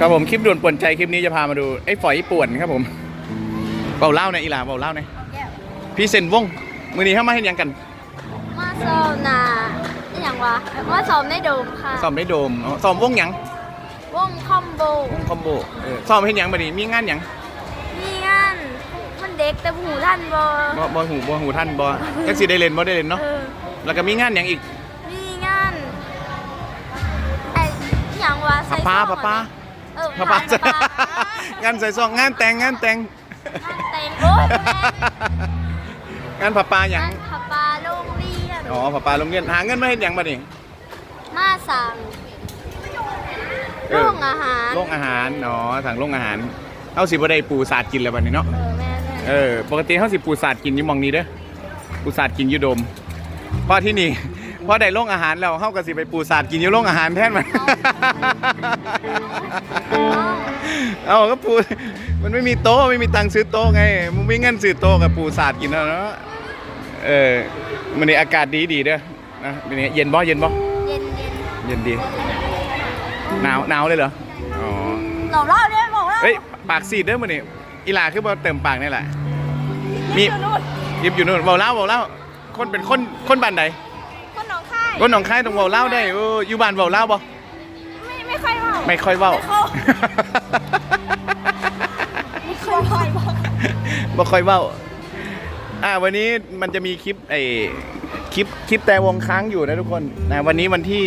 ครับผมคลิปด่วนป่วนใจคลิปนี้จะพามาดูไอ้ฝอยป่วนครับผมเบาเล่าในอยอีหลาเบาเล่าในอยพี่เซนวงมือนี้เข้ามาเห็นยังกันมาสอบนาอหย่างวะมาสอบในโดมค่ะซ้อมได้โดมอ๋อซ้อมวงหยังวงคอมโบวงคอมโบเออซ้อมเห็นยังบัดนี้มีงานหยังมีงานมันเด็กแต่หูท่านบอบ่บ่หูบ่หูท่านบ่จักสิได้เล่นบ่ได้เล่นเนาะเออแล้วก็มีงานหยังอีกมีงานไอ้อหย่างวะใส่ป้าซองป้าป้า เออพระป้าพระป้างานใส่ซองงานแต่งงานแต่ง งานแต่งโอ้ยงานผับปลาหยังงานขับปลาโรงเรียน อ๋อผับปลาโรงเรียน หาเงินมาเฮ็ดหยังบัดนี้มาสั่งเอโรอ งอาหาร โรงอาหารอ๋อสั่งโรงอาหารเอาสิบ่ได้ปูสาดกินแล้วบัดนี้เนาะ เออแม่แม่เออ ปกติเขาสิปูสาดกินอยู่หมองนี้เด้อ ปูสาดกินอยู่โดมเพราะที่นี่ พอได้โรงอาหารแล้วเขาก็สิไปปูสาดกินอยู่โรงอาหารแทนมัน เอาก็ปูมันไม่มีโต๊ะไม่มีตังค์ซื้อโต๊ะไงมันไม่เงินซื้อโต๊ะกับปูสาดกินแล้วเนาะเออมันนี่อากาศดีดีๆเด้อนะวันนี้เย็นบ่เย็นบ่เย็นเย็นเย็นดีหนาวหนาวเลยเหรออ๋อเราเล่าเนี่ยบอกว่าเฮ้ยปากซีดเด้อมันนี่อีหลาคือบ่เติมปากนี่แหละมียิบอยู่นู่นเบาเล่าเบาเล่าคนเป็นคนคนบ้านใดคนหนอง คายคนหนองคายต้องเบาเล่าได้เอออยู่บ้านเบาเล่าบ่ไม่ไม่ค่อยว่าไม่ค่อยเว้า ไม่ค่อยว่าบ่ค่อยเว้า อ่า วันนี้มันจะมีคลิปไอ้คลิปคลิปแต่วงค้างอยู่นะทุกคนนะวันนี้วันที่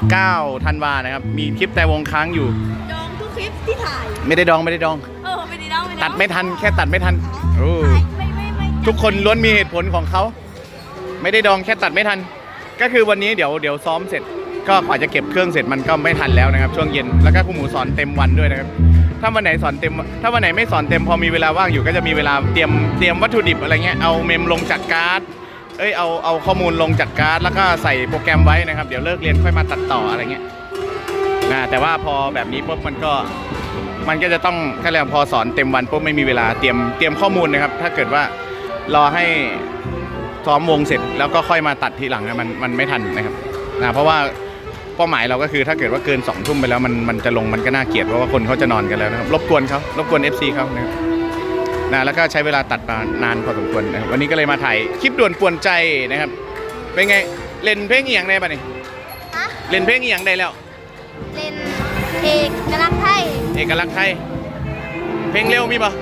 19ธันวานะครับ มีคลิปแต่วงค้างอยู่ ดองทุกคลิปที่ถ่าย ไม่ได้ดองไม่ได้ดอง เออไม่ได้ดองไม่ได้ตัดไม่ทันแค่ตัดไม่ทันโอ้ถ่ายไม่ไม่ไม่ทุกคนล้วนมีเหตุผลของเขา ไม่ได้ดองแค่ตัดไม่ทัน ก็คือวันนี้เดี๋ยวเดี๋ยวซ้อมเสร็จ ก็กว่าจะเก็บเครื่องเสร็จมันก็ไม่ทันแล้วนะครับ ช่วงเย็นแล้วก็ครูหมูสอนเต็มวันด้วยนะครับ ถ้าวันไหนสอนเต็ม ถ้าวันไหนไม่สอนเต็มพอมีเวลาว่างอยู่ก็จะมีเวลาเตรียมเตรียมวัตถุดิบอะไรเงี้ยเอาเมมลงจากการ์ดเอ้ยเอาเอาข้อมูลลงจากการ์ดแล้วก็ใส่โปรแกรมไว้นะครับ เดี๋ยวเลิกเรียนค่อยมาตัดต่ออะไรเงี้ยนะแต่ว่าพอแบบนี้ปุ๊บมันก็มันก็จะต้องก็เรียกว่าพอสอนเต็มวันปุ๊บไม่มีเวลาเตรียมเตรียมข้อมูลนะครับ ถ้าเกิดว่ารอให้ ซ้อมวงเสร็จแล้วก็ค่อยมาตัดทีหลังนะมันมันไม่ทันนะครับนะเพราะว่าเป้าหมายเราก็คือถ้าเกิดว่าเกิน2องทุ่มไปแล้วมันมันจะลงมันก็น่าเกลียดเพราะว่าคนเขาจะนอนกันแล้วนะครับรบกวนเขารบกวน FC เขานะครับนะแล้วก็ใช้เวลาตัดมานานพอสมควรนะครับวันนี้ก็เลยมาถ่ายคลิปด่วนป่วนใจนะครับ เป็นไงเล่นเพลงอีหยังได้ปะนี่ฮะเล่นเพลงอีหยังได้แล้ว เล่นเอกกำลังไทยเอกลักษณ์ไทยเพลงเร็วมีปะ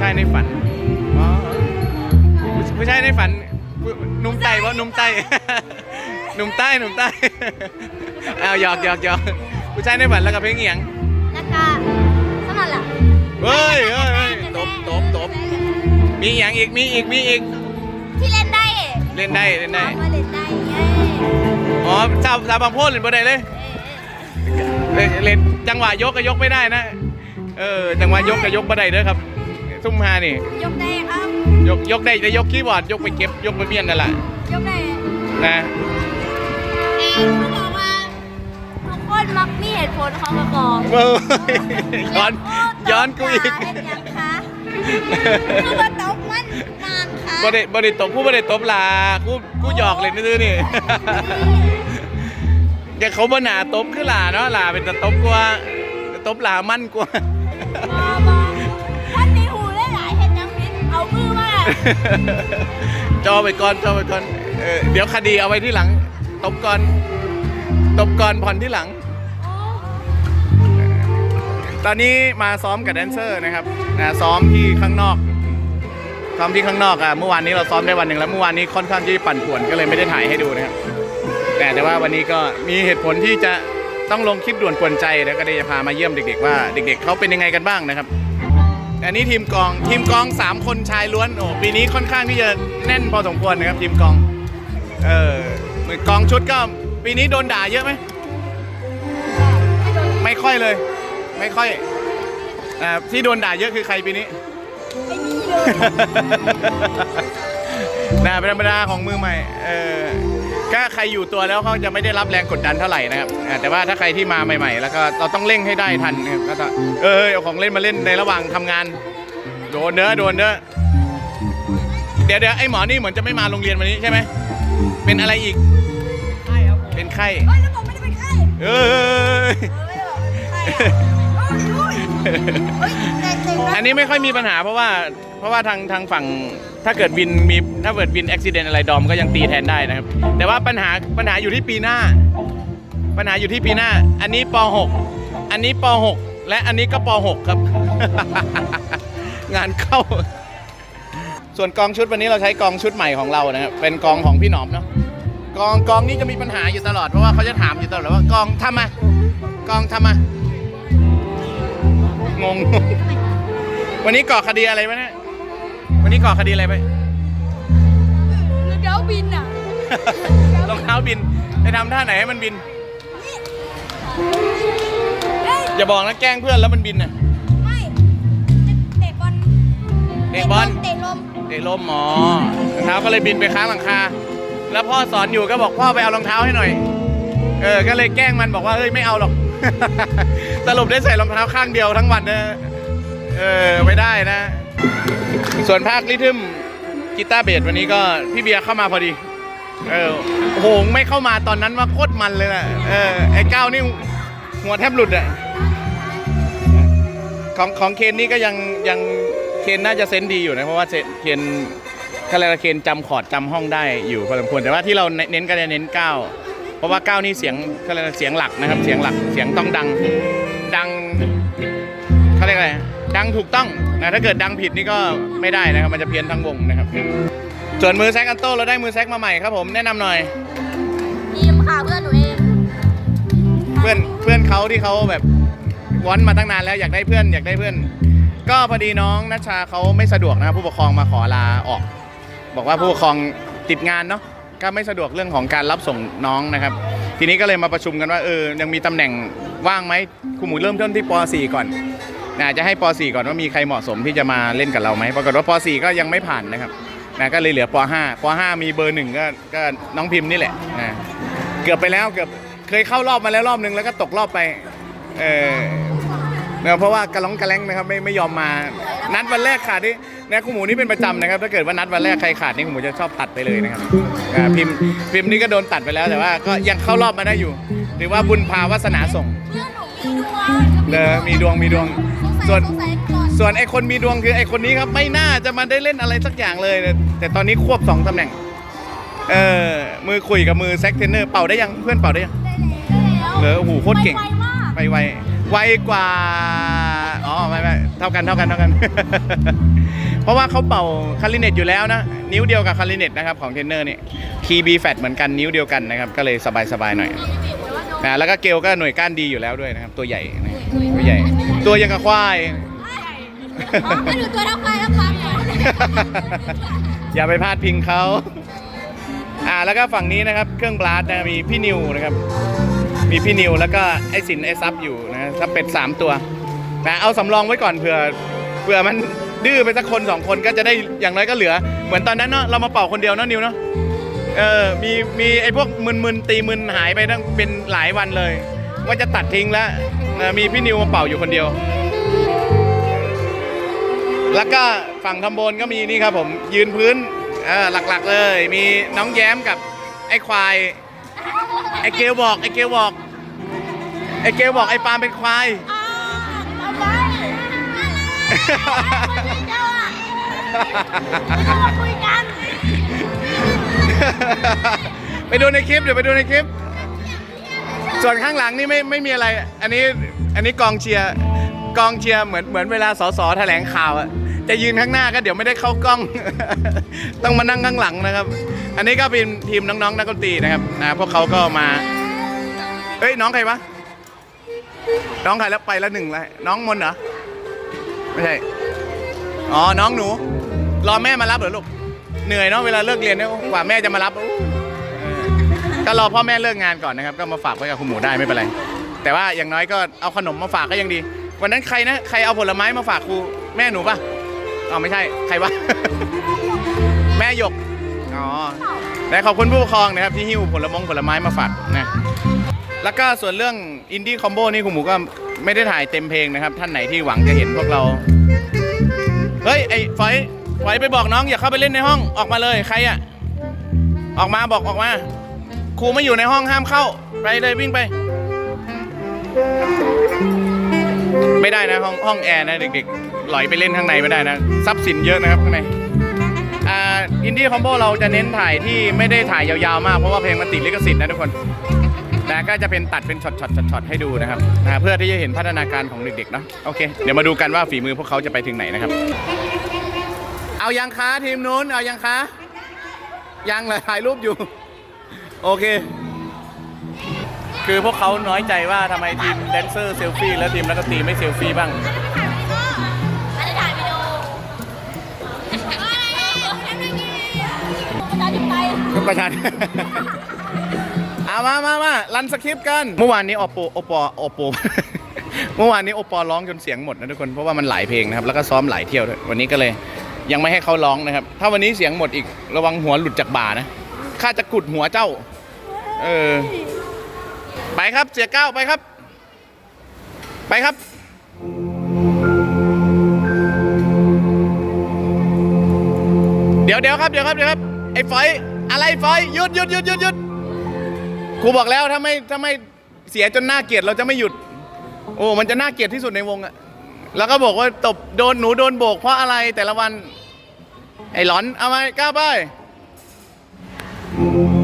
ชายในฝันอ๋อผู้ผู้ชายในฝันผู้หนุ่มไต้ปะหนุ่มไต้ หนุ่มใต้หนุ่มใต้เอาหยอกหยอกหยอกผู้ชายในฝันแล้วกับเพลงอีหยังแล้วก็สนั่นแหละเฮ้ยเฮ้ยเฮ้ยตบตบตบมีอีหยังอีกมีอีกมีอีกที่เล่นได้เล่นได้เล่นได้มาเล่นได้เย้อ๋อชาวชาวบางโพดเล่นบ่ได้เลย เล่นเล่นจังหวะยกก็ยกไม่ได้นะ เออ จังหวะยกก็ยกบ่ได้เด้อครับ ซุ่มฮานี่ ยกได้ครับ ยกยกได้แต่ยกคีย์บอร์ดยกไปเก็บยกไปเมียนนั่นแหละยกได้นะเองเขาบอกว่าทุกคนมักมีเหตุผลเขามาบอกเว้ยย้อนย้อนกูอีกเป็นยังคะคือว่าตบมันนานคะบ่ได้บ่ได้ตบกูบ่ได้ตบลากูกูหยอกเลยซื่อๆนี่แกเขาบ่หนาตบคือลาเนาะลาเป็นแต่ตบกว่าตบลามั่นกว่า จอไปก่อนจอไปก่อนเออเดี๋ยวคดีเอาไว้ที่หลัง ตบก่อน ตบก่อนผ่อนที่หลัง ตอนนี้มาซ้อมกับแดนเซอร์นะครับนะซ้อมที่ข้างนอก ซ้อมที่ข้างนอกอะเมื่อวานนี้เราซ้อมได้วันหนึ่งแล้วเมื่อวานนี้ค่อนข้างที่ปั่นป่วนก็เลยไม่ได้ถ่ายให้ดูนะครับ แต่แต่ว่าวันนี้ก็มีเหตุผลที่จะต้องลงคลิปด่วนกวนใจแล้วก็ได้จะพามาเยี่ยมเด็ก ๆ ว่าเด็ก ๆเขาเป็นยังไงกันบ้างนะครับ อันนี้ทีมกองทีมกองสามคนชายล้วนโอ้ปีนี้ค่อนข้างที่จะแน่นพอสมควรนะครับทีมกอง เออเหมือนกองชุดก็ปีนี้โดนด่าเยอะไหมไม่ค่อยเลย ไม่ค่อยอ่าที่โดนด่าเยอะคือใครปีนี้ ไม่มีเลย ด่าเป็นธรรมดาของมือใหม่เออก็ใครอยู่ตัวแล้วเขาจะไม่ได้รับแรงกดดันเท่าไหร่นะครับอ่าแต่ว่าถ้าใครที่มาใหม่ๆ แล้วก็เราต้องเร่งให้ได้ทันนะครับก็ต้องเออเอาของเล่นมาเล่นในระหว่างทำงาน โดนเด้อโดนเด้อเดี๋ยวเดี๋ยวไอ้หมอนี่เหมือนจะไม่มาโรงเรียนวันนี้ใช่ไหมเป็นอะไรอีกใช่ครับผมเป็นไข้เฮ้ยแล้วผมไม่ได้เป็นไข้เอ้ยอันนี้ไม่ค่อยมีปัญหาเพราะว่าเพราะว่าทางทางฝั่ง ถ้าเกิดวินมีถ้าเกิดวินอุบิเหตุอะไรดอมก็ยังตีแทนได้นะครับ แต่ว่าปัญหาปัญหาอยู่ที่ปีหน้า ปัญหาอยู่ที่ปีหน้า อันนี้ป .6 อันนี้ป .6 และอันนี้ก็ป .6 ครับ งานเข้า ส่วนกองชุดวันนี้เราใช้กองชุดใหม่ของเรานะครับเป็นกองของพี่หนอมเนาะกองกองนี้จะมีปัญหาอยู่ตลอดเพราะว่าเขาจะถามอยู่ตลอดว่ากองทำมากองทำมางง วันนี้ก่อคดีอะไรไหมเนี่ย วันนี้ก่อคดีอะไรไปเดี๋ยวบินอะรองเท้าบินไปทำท่าไหนให้มันบิน อย่าบอกนะแกล้งเพื่อนแล้วมันบินน่ะไม่เตะบอลเตะบอลเตะลมเตะลมหมอรองเท้าก็เลยบินไปค้างหลังคา แล้วพ่อสอนอยู่ก็บอกพ่อไปเอารองเท้าให้หน่อย เออ ก็เลยแกล้งมันบอกว่าเฮ้ยไม่เอาหรอก สรุปได้ใส่รองเท้าข้างเดียวทั้งวันนะเออไม่ได้นะ ส่วนภาคลิทึมกีตาร์เบสวันนี้ก็พี่เบียร์เข้ามาพอดี เออโอ้โหไม่เข้ามาตอนนั้นว่าโคตรมันเลยนะเออไอ้ก้าวนี่หัวแทบหลุดอะของของเคนนี่ก็ยังยังเคนน่าจะเซนดีอยู่นะเพราะว่าเซนเคนคาราเคนจำคอร์ดจำห้องได้อยู่พอสมควรแต่ว่าที่เราเน้นก็จะเน้นก้าวเพราะว่าก้าวนี่เสียงเขาเรียกเสียงหลักนะครับ เสียงหลักเสียงต้องดังดังเขาเรียกอะไร ดังถูกต้องนะถ้าเกิดดังผิดนี่ก็ไม่ได้นะครับ มันจะเพี้ยนทั้งวงนะครับ ส่วนมือแซกอันโต้เราได้มือแซกมาใหม่ครับผมแนะนำหน่อยทีมค่ะเพื่อนหนูเองเพื่อนเพื่อนเขาที่เขาแบบวอนมาตั้งนานแล้วอยากได้เพื่อนอยากได้เพื่อน ก็พอดีน้องนัชชาเขาไม่สะดวกนะครับผู้ปกครองมาขอลาออก บอกว่าผู้ปกครองติดงานเนาะก็ไม่สะดวกเรื่องของการรับส่งน้องนะครับ ทีนี้ก็เลยมาประชุมกันว่าเออยังมีตำแหน่งว่างไหมครูหมูเริ่มต้นที่ป .4 ก่อน นะจะให้ป .4 ก่อนว่ามีใครเหมาะสมที่จะมาเล่นกับเราไหมปรากฏว่าป .4 ก็ยังไม่ผ่านนะครับนะก็เลยเหลือป .5 ป .5 มีเบอร์หนึ่งก็ก็น้องพิมพ์นี่แหละนะเกือบไปแล้วเกือบเคยเข้ารอบมาแล้วรอบนึงแล้วก็ตกรอบไปเออเนะเพราะว่ากระล้องกระแล้งนะครับไม่ไม่ยอมมา นัดวันแรกขาดนี่นะคุณหมูนี่เป็นประจำนะครับ ถ้าเกิดว่านัดวันแรกใครขาดนี่คุณหมูจะชอบตัดไปเลยนะครับอ่าพิมพ์พิมพ์นี่ก็โดนตัดไปแล้วแต่ว่าก็ยังเข้ารอบมาได้อยู่ถือว่าบุญพาวาสนาส่ง เพื่อนหนู มีดวงเออมีดวงมีดวง ส่วนสงสัยก่อนส่วนไอ้คนมีดวงคือไอ้คนนี้ครับไม่น่าจะมาได้เล่นอะไรสักอย่างเลย แต่ตอนนี้ควบสองตำแหน่ง เออมือคุยกับมือแซกเทนเนอร์เป่าได้ยังเพื่อนเป่าได้ยังได้แล้วเหรอโอ้โหโคตรเก่งไวมากไปไวไวกว่าอ๋อไม่ไม่เท่ากันเท่ากันเท่ากัน เพราะว่าเขาเป่าคาริเนตอยู่แล้วนะ นิ้วเดียวกับคาริเนตนะครับของเทรนเนอร์นี่คีย์บีแฟตเหมือนกันนิ้วเดียวกันนะครับ ก็เลยสบายสบายๆหน่อย นะแล้วก็เกลก็หน่วยก้านดีอยู่แล้วด้วยนะครับ ตัวใหญ่นะตัวใหญ่ ตัวยังกับควายอ๋อมาดูตัวเท่ากันแล้วฟังก่อนอย่าไปพลาดพิงเขาอ่าแล้วก็ฝั่งนี้นะครับ เครื่องบลัสนะมีพี่นิวนะครับ มีพี่นิวแล้วก็ไอสินไอซับอยู่นะซับเป็ดสามตัวนะเอาสำรองไว้ก่อนเผื่อเผื่อมันดื้อไปสักคนสองคนก็จะได้อย่างน้อยก็เหลือ เหมือนตอนนั้นเนาะเรามาเป่าคนเดียวเนาะนิวเนาะ เออมีมีไอพวกมึนๆตีมึนหายไปตั้งเป็นหลายวันเลย ว่าจะตัดทิ้งแล้วนะมีพี่นิวมาเป่าอยู่คนเดียว แล้วก็ฝั่งทำบนก็มีนี่ครับผมยืนพื้นเออหลักๆเลย มีน้องแย้มกับไอ้ควาย ไอ้เกลบอกไอ้เกลบอก ไอ้เกลบอกไอ้ปาล์มเป็นควายอ่ไว้เจ้าอะเรามาคุยกัน ไปดูในคลิปเดี๋ยวไปดูในคลิป ส่วนข้างหลังนี่ไม่ไม่มีอะไร อันนี้อันนี้กองเชียร์กองเชียร์เหมือนเหมือนเวลาสสแถลงข่าวอะจะยืนข้างหน้าก็เดี๋ยวไม่ได้เข้ากล้อง ต้องมานั่งข้างหลังนะครับ อันนี้ก็เป็นทีมน้องๆนักดนตรีนะครับนะพวกเขาก็มาเอ้ยน้องใครวะน้องใครแล้วไปแล้วหนึ่งแล้วน้องมนเหรอไม่ใช่อ๋อน้องหนู รอแม่มารับเหรอลูกเหนื่อยเนาะเวลาเลิกเรียนเนี่ยกว่าแม่จะมารับอู้เออ ก็รอพ่อแม่เลิกงานก่อนนะครับ ก็มาฝากไว้กับคุณหมูได้ไม่เป็นไร แต่ว่าอย่างน้อยก็เอาขนมมาฝากก็ยังดี วันนั้นใครนะใครเอาผลไม้มาฝากครูแม่หนูปะอ๋อไม่ใช่ใครวะ แม่หยก อ๋อและขอบคุณผู้ปกครองนะครับที่หิ้วผลมงผลไม้มาฝากนะ แล้วก็ส่วนเรื่องอินดี้คอมโบนี่คุณหมูก็ไม่ได้ถ่ายเต็มเพลงนะครับ ท่านไหนที่หวังจะเห็นพวกเรา เฮ้ยไอ้ฝอยฝอยไปบอกน้องอย่าเข้าไปเล่นในห้องออกมาเลยใครอะออกมาบอกออกมา ครูไม่อยู่ในห้องห้ามเข้า ไปเลยวิ่งไป ไม่ได้นะห้องห้องแอร์นะเด็กๆหลอยไปเล่นข้างในไม่ได้นะทรัพย์สินเยอะนะครับข้างในอ่าอินดี้คอมโบเราจะเน้นถ่ายที่ไม่ได้ถ่ายยาวๆมากเพราะว่าเพลงมันติดลิขสิทธิ์นะทุกคนนะก็จะเป็นตัดเป็นช็อตๆๆให้ดูนะครับนะเพื่อที่จะเห็นพัฒนาการของเด็กๆเนาะโอเคเดี๋ยวมาดูกันว่าฝีมือพวกเขาจะไปถึงไหนนะครับ เอายังคะทีมนู้นเอายังคะยังเลยถ่ายรูปอยู่ โอเค คือพวกเขาน้อยใจว่าทำไมทีมแดนเซอร์เซลฟี่แล้วทีมนักดนตรีไม่เซลฟี่บ้างไม่ได้ถ่ายวิดีโออะไรประชาธิปไตยก็ประชันเอามามามารันสคริปต์กัน เมื่อวานนี้โอปโอปอโอปเมื่อวานนี้โอปอร้องจนเสียงหมดนะทุกคน เพราะว่ามันหลายเพลงนะครับ แล้วก็ซ้อมหลายเที่ยวด้วย วันนี้ก็เลยยังไม่ให้เขาร้องนะครับ ถ้าวันนี้เสียงหมดอีกระวังหัวหลุดจากบ่านะ ข้าจะกุดหัวเจ้า เออ ไปครับเสียเก้าไปครับ ไปครับเดี๋ยวเดี๋ยวครับเดี๋ยวครับเดี๋ยวครับไอ้ฝอยอะไรฝอยหยุดหยุดหยุดหยุดหยุดครูบอกแล้วถ้าไม่ถ้าไม่เสียจนน่าเกลียดเราจะไม่หยุด โอ้มันจะน่าเกลียดที่สุดในวงอะแล้วก็บอกว่าตบโดนหนูโดนโบกเพราะอะไรแต่ละวัน ไอ้หลอนเอามาก้าวไป เค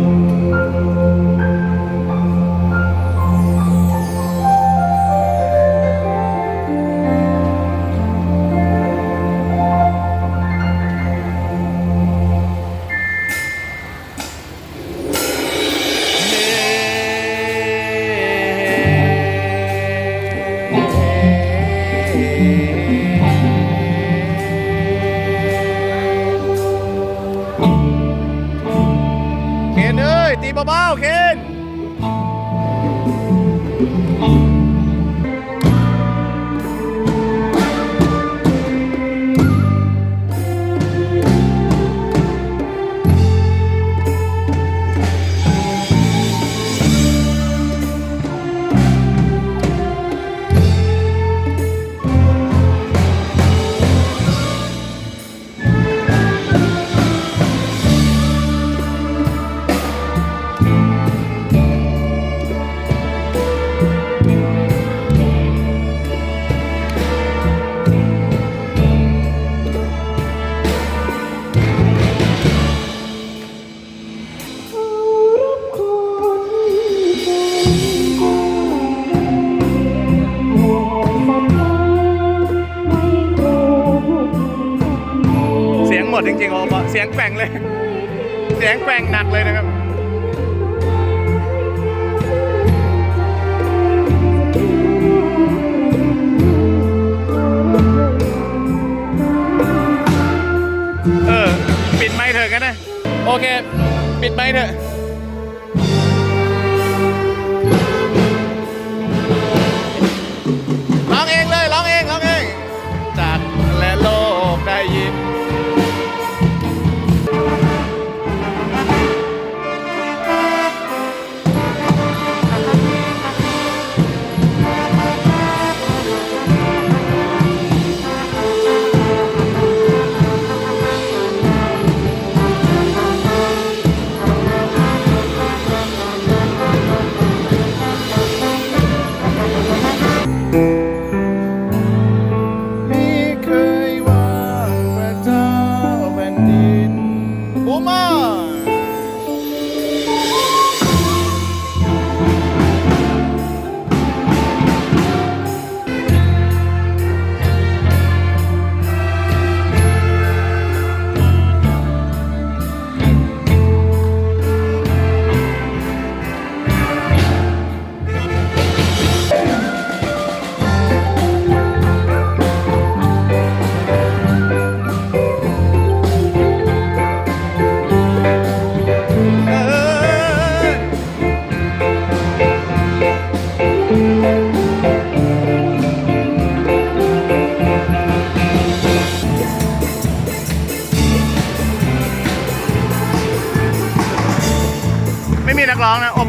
งแกว่งเลย เสียงแกว่งหนักเลยนะครับเออปิดไม้เถอะกันนะ โอเค ปิดไม้เถอะ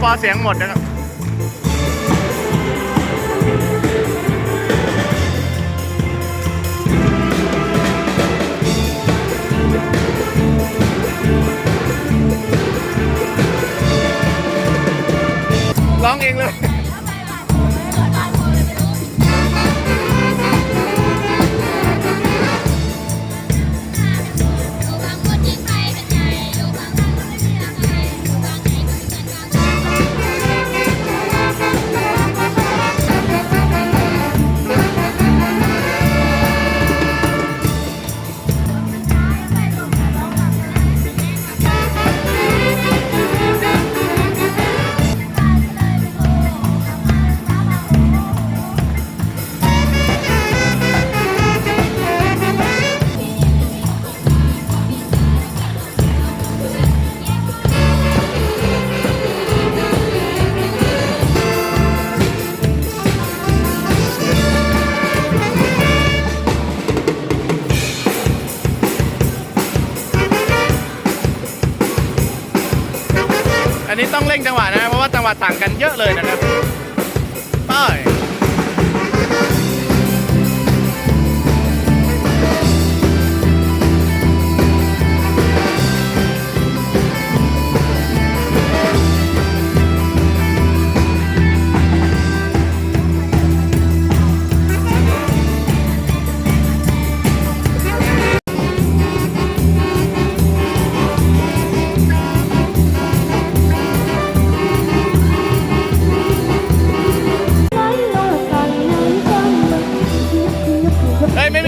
ปอเสียงหมดนะครับ ร่งจังหวะนะ เพราะว่าจังหวะต่างกันเยอะเลยนะครับไป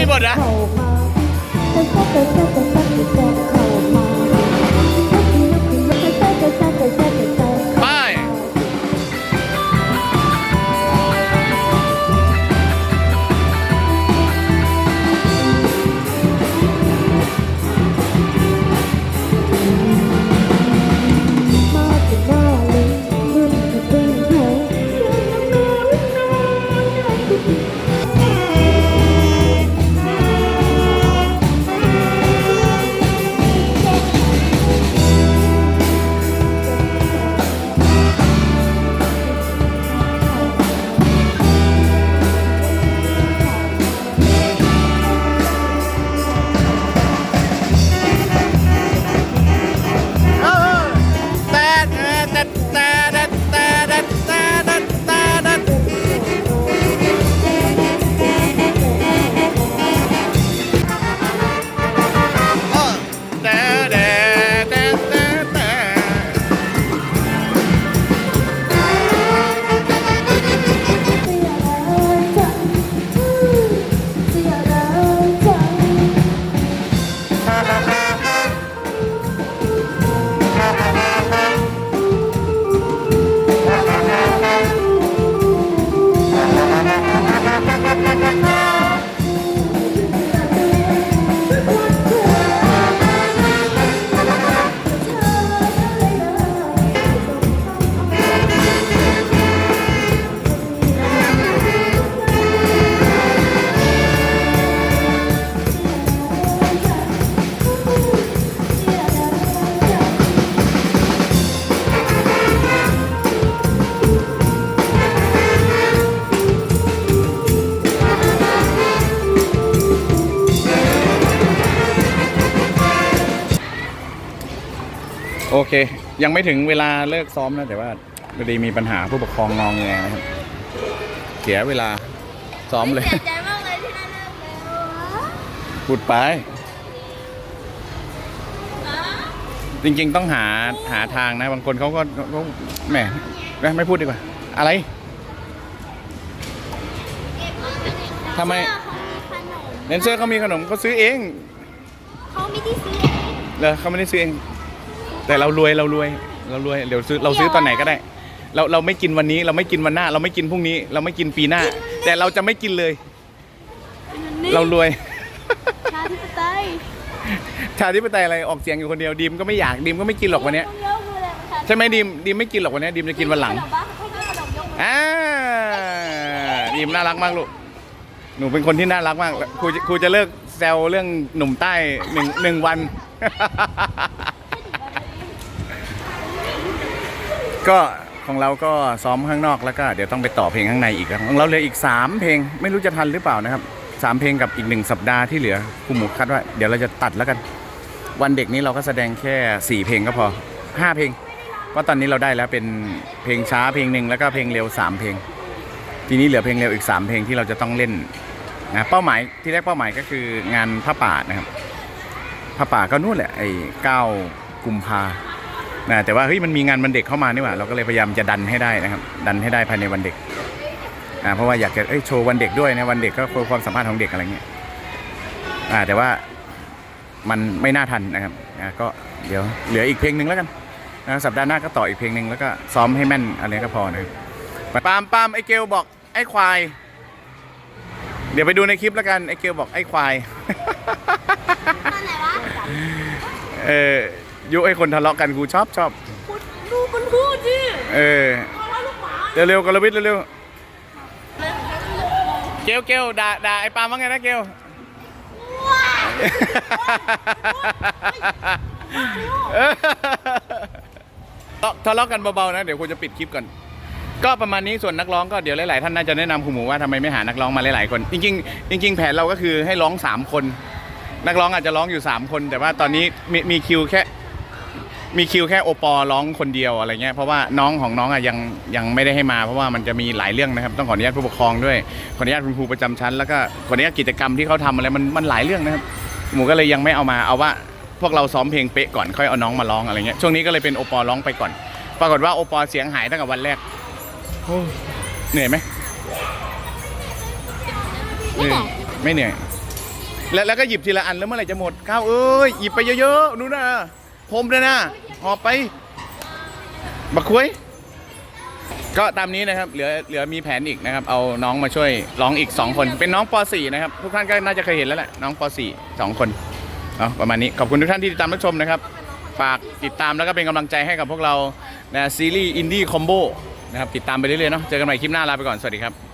หมดนะ Thank you. โอเค ยังไม่ถึงเวลาเลิกซ้อมนะ แต่ว่าพอดีมีปัญหาผู้ปกครองงองแงนะครับ เสียเวลาซ้อมเลย เสียใจมากเลยที่นั่นเลิกแล้วพูดไป จริงๆต้องหาหาทางนะ บางคนเขาก็เขาแหมไม่ไม่พูดดีกว่า อะไรทำไมเสื้อเขามีขนมเลนเซอร์เขามีขนมเขาซื้อเอง เขาไม่ได้ซื้อเหรอเขาไม่ได้ซื้อเอง แต่เรารวยเรารวยเรารวยเดี๋ยวซื้อเราซื้อตอนไหนก็ได้ เราเราไม่กินวันนี้ เราไม่กินวันหน้า เราไม่กินพรุ่งนี้ เราไม่กินปีหน้า แต่เราจะไม่กินเลย เรารวยชาธิปไตยชาธิปไตยอะไรออกเสียงอยู่คนเดียวดีมก็ไม่อยากดีมก็ไม่กินหรอกวันเนี้ยเยอะคืออะไรชาธิปตยใช่ไหมดีมดีมไม่กินหรอกวันเนี้ยดีมจะกินวันหลังขมปะให้กินขนมยกมืออ่าดีมน่ารักมากลูกหนูเป็นคนที่น่ารักมากครูจะครูจะเลิกแซวเรื่องหนุ่มใต้หนึ่งหนึ่งวัน ก็ของเราก็ซ้อมข้างนอกแล้วก็เดี๋ยวต้องไปต่อเพลงข้างในอีกครับของเราเหลืออีก 3 เพลงไม่รู้จะทันหรือเปล่านะครับสามเพลงกับอีกหนึ่งสัปดาห์ที่เหลือครูหมูคัดว่าเดี๋ยวเราจะตัดแล้วกัน วันเด็กนี้เราก็แสดงแค่ 4 เพลงก็พอ 5 เพลงเพราะตอนนี้เราได้แล้วเป็นเพลงช้าเพลงหนึ่งแล้วก็เพลงเร็ว 3 เพลง ทีนี้เหลือเพลงเร็วอีก 3 เพลงที่เราจะต้องเล่นนะเป้าหมายที่แรกเป้าหมายก็คืองานพระป่านะครับพระป่าก็นู่นแหละไอ้เก้ากุมภา นะแต่ว่าเฮ้ยมันมีงานวันเด็กเข้ามานี่หว่าเราก็เลยพยายามจะดันให้ได้นะครับ ดันให้ได้ภายในวันเด็กอ่าเพราะว่าอยากจะเอ้ยโชว์วันเด็กด้วยนะวันเด็กก็คือความสามารถของเด็กอะไรเงี้ยอ่าแต่ว่ามันไม่น่าทันนะครับอ่าก็เดี๋ยวเหลืออีกเพลงหนึ่งแล้วกันนะสัปดาห์หน้าก็ต่ออีกเพลงหนึ่งแล้วก็ซ้อมให้แม่นอะไรก็พอนะครับปามปามไอเกลบอกไอควาย เดี๋ยวไปดูในคลิปแล้วกันไอเกลบอกไอควายมาไหนวะเออ ยุให้คนทะเลาะกันกูชอบชอบคุณดูมันพูดดิเออเอาไว้ลูกหมาเร็วๆกระวิทเร็วๆเกลเกลด่าด่าไอ้ปาล์มว่าไงนะเกลว้าเออทะเลาะกันเบาๆนะ เดี๋ยวคุณจะปิดคลิปก่อนก็ประมาณนี้ส่วนนักร้องก็เดี๋ยวหลายๆท่านน่าจะแนะนำคุณหมูว่าทำไมไม่หานักร้องมาหลายๆคน จริงๆจริง ๆ แผนเราก็คือให้ร้องสามคน นักร้องอาจจะร้องอยู่สามคน แต่ว่าตอนนี้มีมีคิวแค่ มีคิวแค่โอปอร้องคนเดียวอะไรเงี้ยเพราะว่าน้องของน้องอะยังยังไม่ได้ให้มา เพราะว่ามันจะมีหลายเรื่องนะครับ ต้องขออนุญาตผู้ปกครองด้วยขออนุญาตคุณครูประจำชั้น แล้วก็ขออนุญาตกิจกรรมที่เขาทำอะไรมันมันหลายเรื่องนะครับหมูก็เลยยังไม่เอามาเอาว่าพวกเราซ้อมเพลงเป๊ะก่อนค่อยเอาน้องมาร้องอะไรเงี้ยช่วงนี้ก็เลยเป็นโอปอร้องไปก่อน ปรากฏว่าโอปอเสียงหายตั้งแต่วันแรกเหนื่อยไหมไม่เหนื่อยไม่เหนื่อยแล้วแล้วก็หยิบทีละอันแล้วเมื่อไหร่จะหมดข้าวเอ้ยหยิบไปเยอะๆดูนะ ผมเลยนะหอบไปบักคุยก็ตามนี้นะครับ เหลือเหลือมีแผนอีกนะครับ เอาน้องมาช่วยร้องอีก 2 คน เป็นน้องป .4 นะครับ ทุกท่านก็น่าจะเคยเห็นแล้วแหละน้องป .4 สองคนเอาประมาณนี้ขอบคุณทุกท่านที่ติดตามรับชมนะครับฝากติดตามแล้วก็เป็นกำลังใจให้กับพวกเรานะซีรีส์อินดี้คอมโบนะครับติดตามไปเรื่อยๆเนาะเจอกันใหม่คลิปหน้าลาไปก่อนสวัสดีครับ